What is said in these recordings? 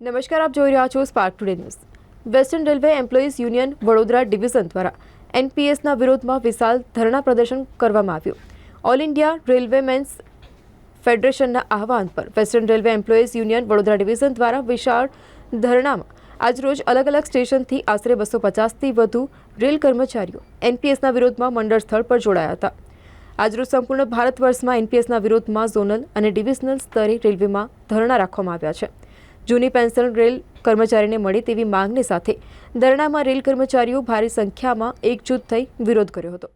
નમસ્કાર, આપ જોઈ રહ્યા છો Spark Today News Western Railway Employees Union Vadodara division દ્વારા એનપીએસના વિરોધમાં વિશાળ ધરણા પ્રદર્શન કરવામાં આવ્યું. ઓલ ઇન્ડિયા રેલવે મેન્સ ફેડરેશનના આહવાન પર Western Railway Employees Union Vadodara division દ્વારા વિશાળ ધરણામાં આજરોજ અલગ અલગ સ્ટેશનથી આશરે બસો પચાસથી વધુ રેલ કર્મચારીઓ એનપીએસના વિરોધમાં મંડળ સ્થળ પર જોડાયા હતા. આજરોજ સંપૂર્ણ ભારત વર્ષમાં એનપીએસના વિરોધમાં ઝોનલ અને ડિવિઝનલ સ્તરે રેલવેમાં ધરણા રાખવામાં આવ્યા છે. જૂની પેન્શન રેલ કર્મચારીને મળે તેવી માંગની સાથે ધરણામાં રેલ કર્મચારીઓ ભારે સંખ્યામાં એકજૂથ થઈ વિરોધ કર્યો હતો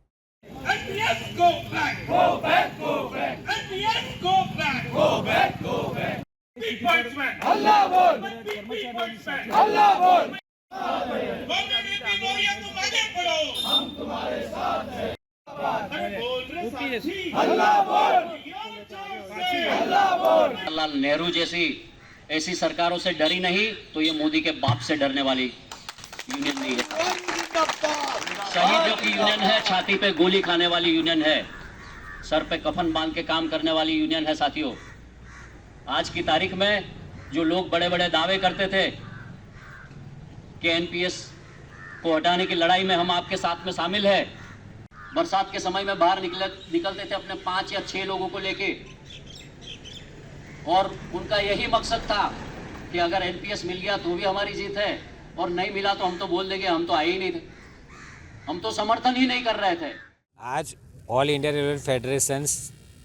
NPS ऐसी सरकारों से डरी नहीं तो ये मोदी के बाप से डरने वाली यूनियन नहीं है। शहीदों की यूनियन है, छाती पे गोली खाने वाली यूनियन है, सर पे कफन बाँध के काम करने वाली यूनियन है, साथियों। आज की तारीख में जो लोग बड़े बड़े दावे करते थे कि एनपीएस को हटाने की लड़ाई में हम आपके साथ में शामिल है, बरसात के समय में बाहर निकले, निकलते थे अपने पाँच या छह लोगों को लेके। और उनका यही मकसद था कि अगर एनपीएस मिल गया तो भी हमारी जीत है, और नहीं मिला तो हम तो बोल देंगे हम तो आए ही नहीं थे। हम तो समर्थन ही नहीं कर रहे थे। आज ऑल इंडिया रेलवे फेडरेशन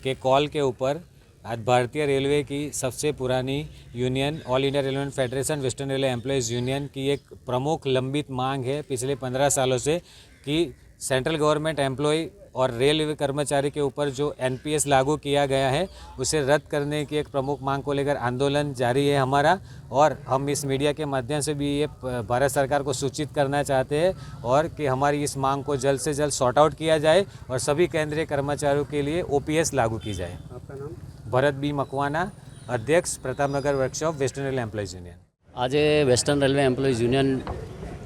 के कॉल के ऊपर आज भारतीय रेलवे की सबसे पुरानी union All India Railway Federation Western Railway Employees Union की एक प्रमुख लंबित मांग है पिछले पंद्रह सालों से कि सेंट्रल गवर्नमेंट एम्प्लॉय और रेलवे कर्मचारी के ऊपर जो एनपीएस लागू किया गया है उसे रद्द करने की एक प्रमुख मांग को लेकर आंदोलन जारी है हमारा और हम इस मीडिया के माध्यम से भी ये भारत सरकार को सूचित करना चाहते हैं और कि हमारी इस मांग को जल्द से जल्द सॉर्ट आउट किया जाए और सभी केंद्रीय कर्मचारियों के लिए ओपीएस लागू की जाए आपका नाम भरत बी मकवाना अध्यक्ष Pratapnagar workshop western rail employees union આજે western railway employees union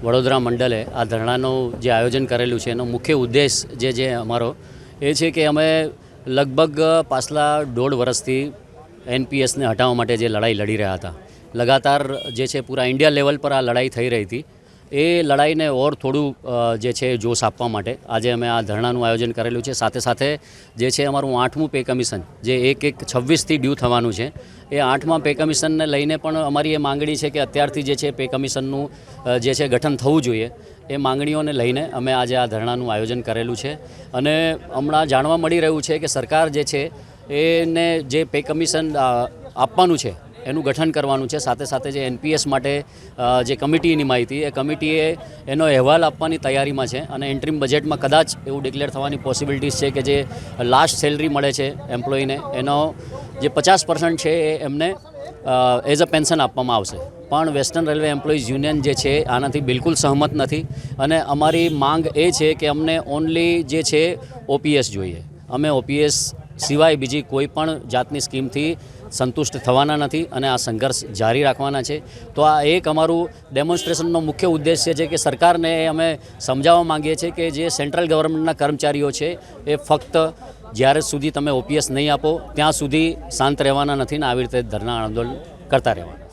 Vadodara મંડલે આ ધરણાનું જે આયોજન કરેલું છે, એનો મુખ્ય ઉદ્દેશ જે જે અમારો એ છે કે અમે લગભગ પાછલા દોઢ વર્ષથી એનપીએસને હટાવવા માટે જે લડાઈ લડી રહ્યા હતા. લગાતાર જે છે, પૂરા ઇન્ડિયા લેવલ પર આ લડાઈ થઈ રહી હતી. એ લડાઈને ઓર થોડું જે છે જોશ આપવા માટે. આજે અમે આ ધરણાનું આયોજન કરેલું છે. સાથે સાથે જે છે અમારું આઠમું પે કમિશન, જે એક એક છવ્વીસથી ડ્યુ થવાનું છે, એ આઠમા પે કમિશનને લઈને પણ અમારી એ માંગણી છે કે અત્યારથી જે છે પે કમિશનનું જે છે ગઠન થવું જોઈએ. એ માંગણીઓને લઈને અમે આજે આ ધરણાનું આયોજન કરેલું છે. અને હમણાં જાણવા મળી રહ્યું છે કે સરકાર જે છે, એને જે પે કમિશન આપવાનું છે એનું ગઠન કરવાનું છે. સાથે સાથે જે એનપીએસ માટે જે કમિટીની માહિતી, એ કમિટીએ એનો અહેવાલ આપવાની તૈયારીમાં છે અને એન્ટ્રીમ બજેટમાં કદાચ એવું ડિક્લેર થવાની પોસિબિલિટીઝ છે કે જે લાસ્ટ સેલરી મળે છે એમ્પ્લોયીને એનો જે પચાસ પર્સન્ટ છે એ એમને એઝ અ પેન્શન આપવામાં આવશે. પણ વેસ્ટર્ન રેલવે એમ્પ્લોઈઝ યુનિયન જે છે, આનાથી બિલકુલ સહમત નથી અને અમારી માંગ એ છે કે અમને ઓનલી જે છે ઓપીએસ જોઈએ. અમે ઓપીએસ સિવાય બીજી કોઈ પણ જાતની સ્કીમથી સંતુષ્ટ થવાના નથી અને આ સંઘર્ષ જારી રાખવાના છે. તો આ એક અમારું ડેમોન્સ્ટ્રેશનનો મુખ્ય ઉદ્દેશ્ય છે કે સરકારને અમે સમજાવવા માંગીએ છીએ કે જે સેન્ટ્રલ ગવર્મેન્ટના કર્મચારીઓ છે, એ ફક્ત જ્યારે સુધી તમે ઓપીએસ નહીં આપો, ત્યાં સુધી શાંત રહેવાના નથી ને આવી રીતે ધરના આંદોલન કરતા રહેવાના.